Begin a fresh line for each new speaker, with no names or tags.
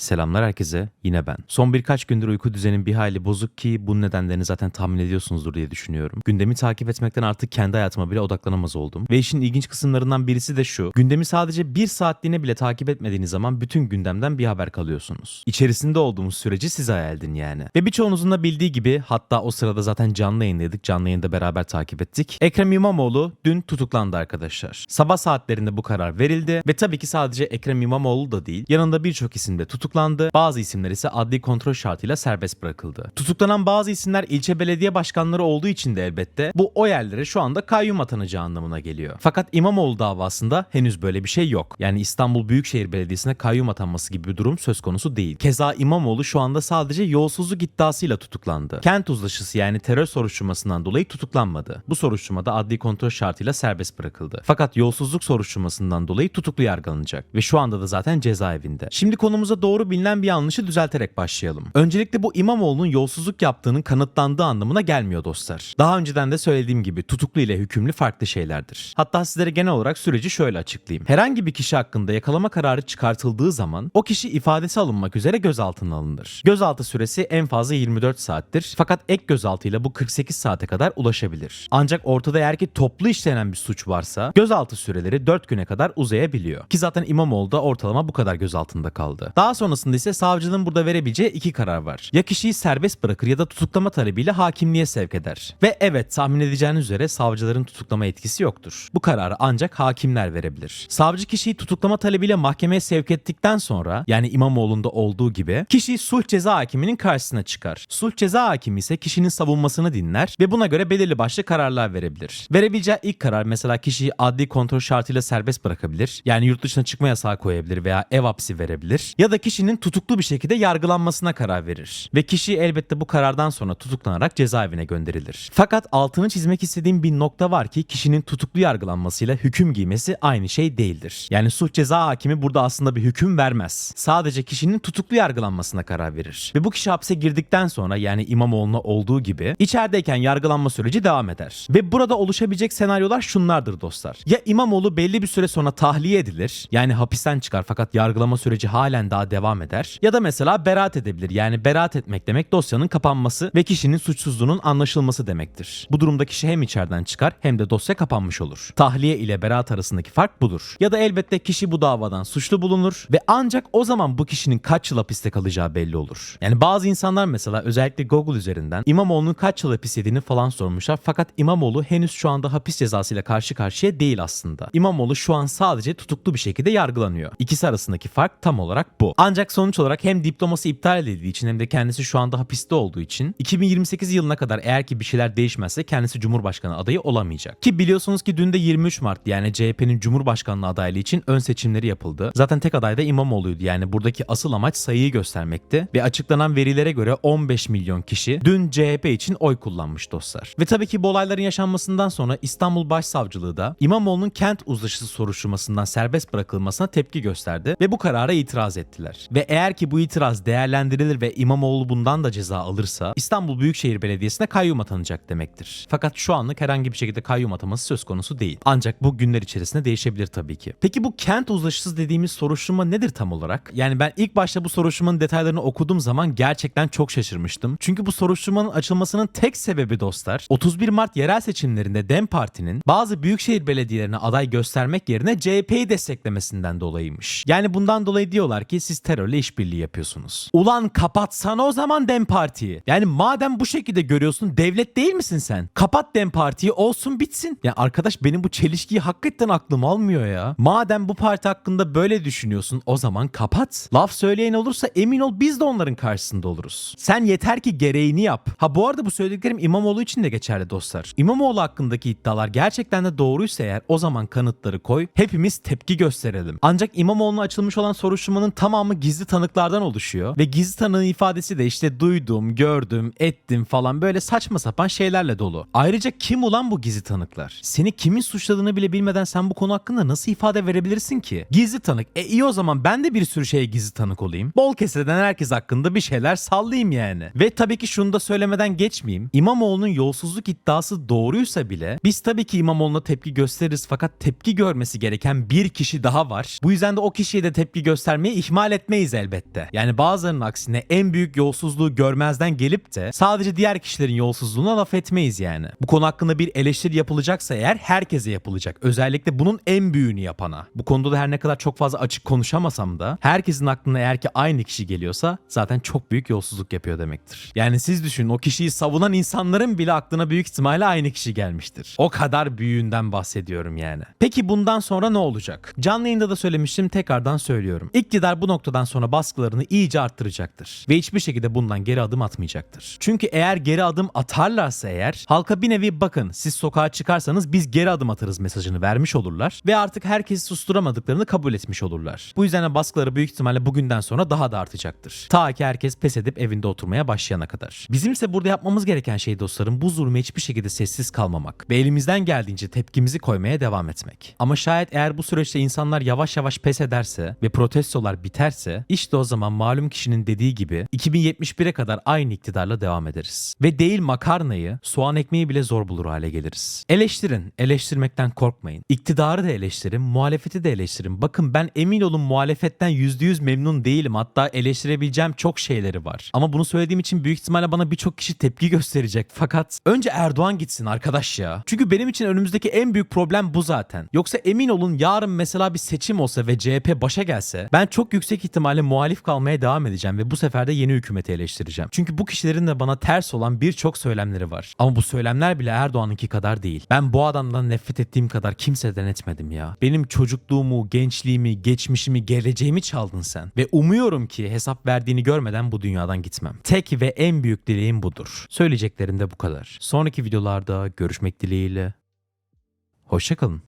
Selamlar herkese, yine ben. Son birkaç gündür uyku düzenim bir hayli bozuk ki bunun nedenlerini zaten tahmin ediyorsunuzdur diye düşünüyorum. Gündemi takip etmekten artık kendi hayatıma bile odaklanamaz oldum. Ve işin ilginç kısımlarından birisi de şu. Gündemi sadece bir saatliğine bile takip etmediğiniz zaman bütün gündemden bir haber kalıyorsunuz. İçerisinde olduğumuz süreci siz hayal edin yani. Ve birçoğunuzun da bildiği gibi hatta o sırada zaten canlı yayındaydık. Canlı yayında beraber takip ettik. Ekrem İmamoğlu dün tutuklandı arkadaşlar. Sabah saatlerinde bu karar verildi ve tabii ki sadece Ekrem İmamoğlu da değil yanında birçok isim de tutuklandı. Bazı isimler ise adli kontrol şartıyla serbest bırakıldı. Tutuklanan bazı isimler ilçe belediye başkanları olduğu için de elbette bu o yerlere şu anda kayyum atanacağı anlamına geliyor. Fakat İmamoğlu davasında henüz böyle bir şey yok. Yani İstanbul Büyükşehir Belediyesi'ne kayyum atanması gibi bir durum söz konusu değil. Keza İmamoğlu şu anda sadece yolsuzluk iddiasıyla tutuklandı. Kent uzlaşısı yani terör soruşturmasından dolayı tutuklanmadı. Bu soruşturmada adli kontrol şartıyla serbest bırakıldı. Fakat yolsuzluk soruşturmasından dolayı tutuklu yargılanacak ve şu anda da zaten cezaevinde. Şimdi konumuza doğru bilinen bir yanlışı düzelterek başlayalım. Öncelikle bu İmamoğlu'nun yolsuzluk yaptığının kanıtlandığı anlamına gelmiyor dostlar. Daha önceden de söylediğim gibi tutuklu ile hükümlü farklı şeylerdir. Hatta sizlere genel olarak süreci şöyle açıklayayım. Herhangi bir kişi hakkında yakalama kararı çıkartıldığı zaman o kişi ifadesi alınmak üzere gözaltına alınır. Gözaltı süresi en fazla 24 saattir. Fakat ek gözaltıyla bu 48 saate kadar ulaşabilir. Ancak ortada eğer ki toplu işlenen bir suç varsa gözaltı süreleri 4 güne kadar uzayabiliyor. Ki zaten İmamoğlu da ortalama bu kadar gözaltında kaldı. Daha sonrasında ise savcının burada verebileceği iki karar var. Ya kişiyi serbest bırakır ya da tutuklama talebiyle hakimliğe sevk eder. Ve evet tahmin edeceğiniz üzere savcıların tutuklama etkisi yoktur. Bu kararı ancak hakimler verebilir. Savcı kişiyi tutuklama talebiyle mahkemeye sevk ettikten sonra yani İmamoğlu'nda olduğu gibi kişi sulh ceza hakiminin karşısına çıkar. Sulh ceza hakimi ise kişinin savunmasını dinler ve buna göre belirli başlı kararlar verebilir. Verebileceği ilk karar mesela kişiyi adli kontrol şartıyla serbest bırakabilir. Yani yurt dışına çıkma yasağı koyabilir veya ev hapsi verebilir. Ya da kişinin tutuklu bir şekilde yargılanmasına karar verir. Ve kişi elbette bu karardan sonra tutuklanarak cezaevine gönderilir. Fakat altını çizmek istediğim bir nokta var ki kişinin tutuklu yargılanmasıyla hüküm giymesi aynı şey değildir. Yani suç ceza hakimi burada aslında bir hüküm vermez. Sadece kişinin tutuklu yargılanmasına karar verir. Ve bu kişi hapse girdikten sonra yani İmamoğlu'na olduğu gibi içerideyken yargılanma süreci devam eder. Ve burada oluşabilecek senaryolar şunlardır dostlar. Ya İmamoğlu belli bir süre sonra tahliye edilir. Yani hapisten çıkar fakat yargılama süreci halen daha devam eder. Ya da mesela beraat edebilir. Yani beraat etmek demek dosyanın kapanması ve kişinin suçsuzluğunun anlaşılması demektir. Bu durumda kişi hem içeriden çıkar hem de dosya kapanmış olur. Tahliye ile beraat arasındaki fark budur. Ya da elbette kişi bu davadan suçlu bulunur ve ancak o zaman bu kişinin kaç yıl hapiste kalacağı belli olur. Yani bazı insanlar mesela özellikle Google üzerinden İmamoğlu'nun kaç yıl hapis yediğini falan sormuşlar fakat İmamoğlu henüz şu anda hapis cezasıyla karşı karşıya değil aslında. İmamoğlu şu an sadece tutuklu bir şekilde yargılanıyor. İkisi arasındaki fark tam olarak bu. Ancak sonuç olarak hem diploması iptal edildiği için hem de kendisi şu anda hapiste olduğu için 2028 yılına kadar eğer ki bir şeyler değişmezse kendisi Cumhurbaşkanı adayı olamayacak. Ki biliyorsunuz ki dün de 23 Mart yani CHP'nin Cumhurbaşkanlığı adaylığı için ön seçimleri yapıldı. Zaten tek aday da İmamoğlu'ydu yani buradaki asıl amaç sayıyı göstermekti ve açıklanan verilere göre 15 milyon kişi dün CHP için oy kullanmış dostlar. Ve tabii ki bu olayların yaşanmasından sonra İstanbul Başsavcılığı da İmamoğlu'nun kent uzlaşısı soruşturmasından serbest bırakılmasına tepki gösterdi ve bu karara itiraz ettiler. Ve eğer ki bu itiraz değerlendirilir ve İmamoğlu bundan da ceza alırsa İstanbul Büyükşehir Belediyesi'ne kayyum atanacak demektir. Fakat şu anlık herhangi bir şekilde kayyum ataması söz konusu değil. Ancak bu günler içerisinde değişebilir tabii ki. Peki bu kent uzlaşısı dediğimiz soruşturma nedir tam olarak? Yani ben ilk başta bu soruşturmanın detaylarını okuduğum zaman gerçekten çok şaşırmıştım. Çünkü bu soruşturmanın açılmasının tek sebebi dostlar 31 Mart yerel seçimlerinde DEM Parti'nin bazı büyükşehir belediyelerine aday göstermek yerine CHP'yi desteklemesinden dolayıymış. Yani bundan dolayı diyorlar ki siz terörle işbirliği yapıyorsunuz. Ulan kapatsana o zaman DEM Parti'yi. Yani madem bu şekilde görüyorsun devlet değil misin sen? Kapat DEM Parti'yi olsun bitsin. Ya arkadaş benim bu çelişkiyi hakikaten aklım almıyor ya. Madem bu parti hakkında böyle düşünüyorsun o zaman kapat. Laf söyleyen olursa emin ol biz de onların karşısında oluruz. Sen yeter ki gereğini yap. Ha bu arada bu söylediklerim İmamoğlu için de geçerli dostlar. İmamoğlu hakkındaki iddialar gerçekten de doğruysa eğer o zaman kanıtları koy. Hepimiz tepki gösterelim. Ancak İmamoğlu'na açılmış olan soruşturmanın tamamı gizli tanıklardan oluşuyor. Ve gizli tanığın ifadesi de işte duydum, gördüm, ettim falan böyle saçma sapan şeylerle dolu. Ayrıca kim ulan bu gizli tanıklar? Seni kimin suçladığını bile bilmeden sen bu konu hakkında nasıl ifade verebilirsin ki? Gizli tanık. E iyi o zaman ben de bir sürü şeye gizli tanık olayım. Bol keseden herkes hakkında bir şeyler sallayayım yani. Ve tabii ki şunu da söylemeden geçmeyeyim. İmamoğlu'nun yolsuzluk iddiası doğruysa bile biz tabii ki İmamoğlu'na tepki gösteririz fakat tepki görmesi gereken bir kişi daha var. Bu yüzden de o kişiye de tepki göstermeyi ihmal etmek etmeyiz elbette. Yani bazılarının aksine en büyük yolsuzluğu görmezden gelip de sadece diğer kişilerin yolsuzluğuna laf etmeyiz yani. Bu konu hakkında bir eleştiri yapılacaksa eğer herkese yapılacak. Özellikle bunun en büyüğünü yapana. Bu konuda da her ne kadar çok fazla açık konuşamasam da herkesin aklına eğer ki aynı kişi geliyorsa zaten çok büyük yolsuzluk yapıyor demektir. Yani siz düşünün o kişiyi savunan insanların bile aklına büyük ihtimalle aynı kişi gelmiştir. O kadar büyüğünden bahsediyorum yani. Peki bundan sonra ne olacak? Canlı yayında da söylemiştim tekrardan söylüyorum. İktidar bu noktadan sonra baskılarını iyice arttıracaktır. Ve hiçbir şekilde bundan geri adım atmayacaktır. Çünkü eğer geri adım atarlarsa eğer halka bir nevi bakın siz sokağa çıkarsanız biz geri adım atarız mesajını vermiş olurlar. Ve artık herkesi susturamadıklarını kabul etmiş olurlar. Bu yüzden de baskıları büyük ihtimalle bugünden sonra daha da artacaktır. Ta ki herkes pes edip evinde oturmaya başlayana kadar. Bizim ise burada yapmamız gereken şey dostlarım bu zulme hiçbir şekilde sessiz kalmamak ve elimizden geldiğince tepkimizi koymaya devam etmek. Ama şayet eğer bu süreçte insanlar yavaş yavaş pes ederse ve protestolar biterse işte o zaman malum kişinin dediği gibi 2071'e kadar aynı iktidarla devam ederiz. Ve değil makarnayı, soğan ekmeği bile zor bulur hale geliriz. Eleştirin, eleştirmekten korkmayın. İktidarı da eleştirin, muhalefeti de eleştirin. Bakın ben emin olun muhalefetten %100 memnun değilim. Hatta eleştirebileceğim çok şeyleri var. Ama bunu söylediğim için büyük ihtimalle bana birçok kişi tepki gösterecek. Fakat önce Erdoğan gitsin arkadaş ya. Çünkü benim için önümüzdeki en büyük problem bu zaten. Yoksa emin olun yarın mesela bir seçim olsa ve CHP başa gelse ben çok yüksek ihtimalle muhalif kalmaya devam edeceğim ve bu sefer de yeni hükümeti eleştireceğim. Çünkü bu kişilerin de bana ters olan birçok söylemleri var. Ama bu söylemler bile Erdoğan'ınki kadar değil. Ben bu adamdan nefret ettiğim kadar kimseden etmedim ya. Benim çocukluğumu, gençliğimi, geçmişimi, geleceğimi çaldın sen. Ve umuyorum ki hesap verdiğini görmeden bu dünyadan gitmem. Tek ve en büyük dileğim budur. Söyleyeceklerim de bu kadar. Sonraki videolarda görüşmek dileğiyle. Hoşçakalın.